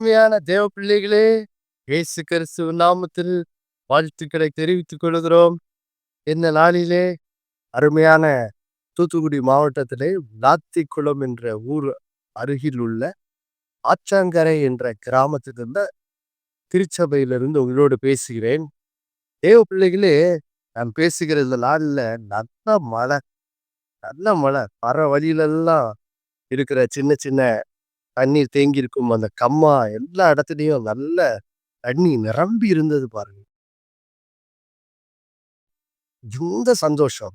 அருமையான தேவ பிள்ளைகளே இயேசு கிறிஸ்து நாமத்தில் வாழ்த்துக்களை தெரிவித்துக் கொள்கிறோம். இந்த நாளிலே அருமையான தூத்துக்குடி மாவட்டத்திலே லாத்திக்குளம் என்ற ஊர் அருகில் உள்ள ஆச்சாங்கரை என்ற கிராமத்திலிருந்த திருச்சபையிலிருந்து உங்களோடு பேசுகிறேன். தேவ பிள்ளைகளே நான் பேசுகிற இந்த நாளில் நல்ல மழை நல்ல மழை. வர வழியிலெல்லாம் இருக்கிற சின்ன சின்ன தண்ணீர் தேங்கி இருக்கும் அந்த கம்மா எல்லா இடத்துலையும் நல்ல தண்ணி நிரம்பி இருந்தது பாருங்க. இந்த சந்தோஷம்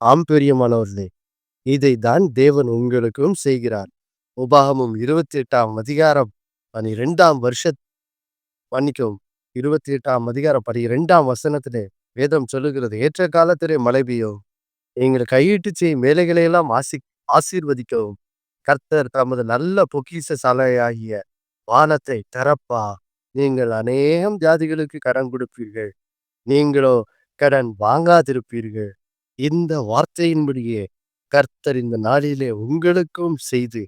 ஆம் பெரியமானவர்களே இதை தான் தேவன் உங்களுக்கும் செய்கிறார். உபாகமும் இருபத்தி எட்டாம் அதிகாரம் பனிரெண்டாம் வருஷ மன்னிக்கும் இருபத்தி எட்டாம் அதிகாரம் பனிரெண்டாம் வசனத்திலே வேதம் சொல்லுகிறது ஏற்ற காலத்திலே மழை பெய்யும். நீங்கள் கையிட்டு செய்யும் வேலைகளையெல்லாம் ஆசி ஆசீர்வதிக்கவும். கர்த்தர் தமது நல்ல பொக்கிஷ சாலையாகிய வானத்தை திறப்பா. நீங்கள் அநேகம் ஜாதிகளுக்கு கடன் கொடுப்பீர்கள். நீங்களோ கடன் வாங்காதிருப்பீர்கள். இந்த வார்த்தையின்படியே கர்த்தர் இந்த நாளிலே உங்களுக்கும் செய்து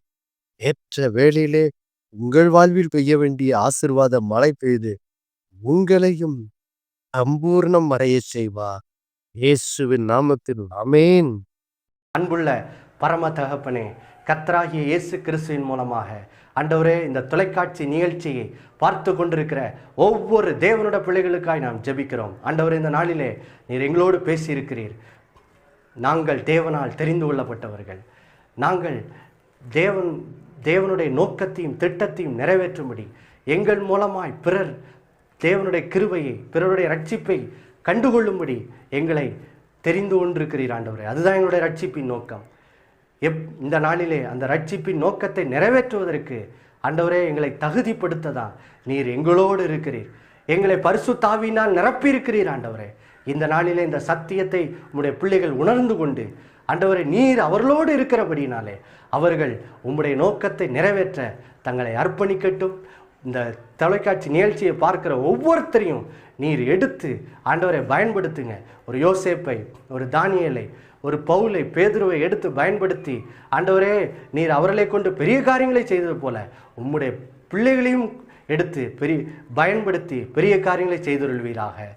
ஏற்ற வேளையிலே உங்கள் வாழ்வில் பெய்ய வேண்டிய ஆசிர்வாத மழை பெய்து உங்களையும் சம்பூர்ணம் அடைய செய்வா. இயேசுவின் நாமத்தில். அமேன் அன்புள்ள பரம தகப்பனே கர்த்தராகிய இயேசு கிறிஸ்துவின் மூலமாக. அண்டவரே இந்த தொலைக்காட்சி நிகழ்ச்சியை பார்த்து கொண்டிருக்கிற ஒவ்வொரு தேவனோட பிள்ளைகளுக்காய் நாம் ஜெபிக்கிறோம். அண்டவரே இந்த நாளிலே நீர் எங்களோடு பேசியிருக்கிறீர். நாங்கள் தேவனால் தெரிந்து கொள்ளப்பட்டவர்கள். நாங்கள் தேவன் தேவனுடைய நோக்கத்தையும் திட்டத்தையும் நிறைவேற்றும்படி எங்கள் மூலமாய் பிறர் தேவனுடைய கிருவையை பிறருடைய ரட்சிப்பை கண்டுகொள்ளும்படி எங்களை தெரிந்து கொண்டிருக்கிறீர் ஆண்டவரே. அதுதான் எங்களுடைய ரட்சிப்பின் நோக்கம். எப் இந்த நாளிலே அந்த ரட்சிப்பின் நோக்கத்தை நிறைவேற்றுவதற்கு ஆண்டவரே எங்களை தகுதிப்படுத்ததா? நீர் எங்களோடு இருக்கிறீர். எங்களை பரிசு தாவினால் நிரப்பியிருக்கிறீர் ஆண்டவரே. இந்த நாளிலே இந்த சத்தியத்தை உம்முடைய பிள்ளைகள் உணர்ந்து கொண்டு ஆண்டவரே நீர் அவர்களோடு இருக்கிறபடினாலே அவர்கள் உம்முடைய நோக்கத்தை நிறைவேற்ற தங்களை அர்ப்பணிக்கட்டும். இந்த தொலைக்காட்சி நிகழ்ச்சியை பார்க்குற ஒவ்வொருத்தரையும் நீர் எடுத்து ஆண்டவரை பயன்படுத்துங்க. ஒரு யோசேப்பை ஒரு தானியலை ஒரு பவுலை பேதுருவை எடுத்து பயன்படுத்தி ஆண்டவரே நீர் அவர்களை கொண்டு பெரிய காரியங்களை செய்தது போல உம்முடைய பிள்ளைகளையும் எடுத்து பெரிய பயன்படுத்தி பெரிய காரியங்களை செய்துள்வீராக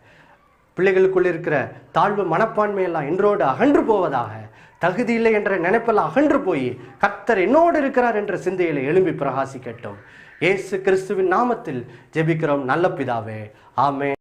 பிள்ளைகளுக்குள் இருக்கிற தாழ்வு மனப்பான்மையெல்லாம் இன்றோடு அகன்று போவதாக தகுதி இல்லை என்ற நினைப்பில் அகன்று போய் கர்த்தர் என்னோடு இருக்கிறார் என்ற சிந்தையில எழும்பி பிரகாசிக்கட்டும். இயேசு கிறிஸ்துவின் நாமத்தில் ஜெபிக்கிறோம். நல்ல பிதாவே. ஆமே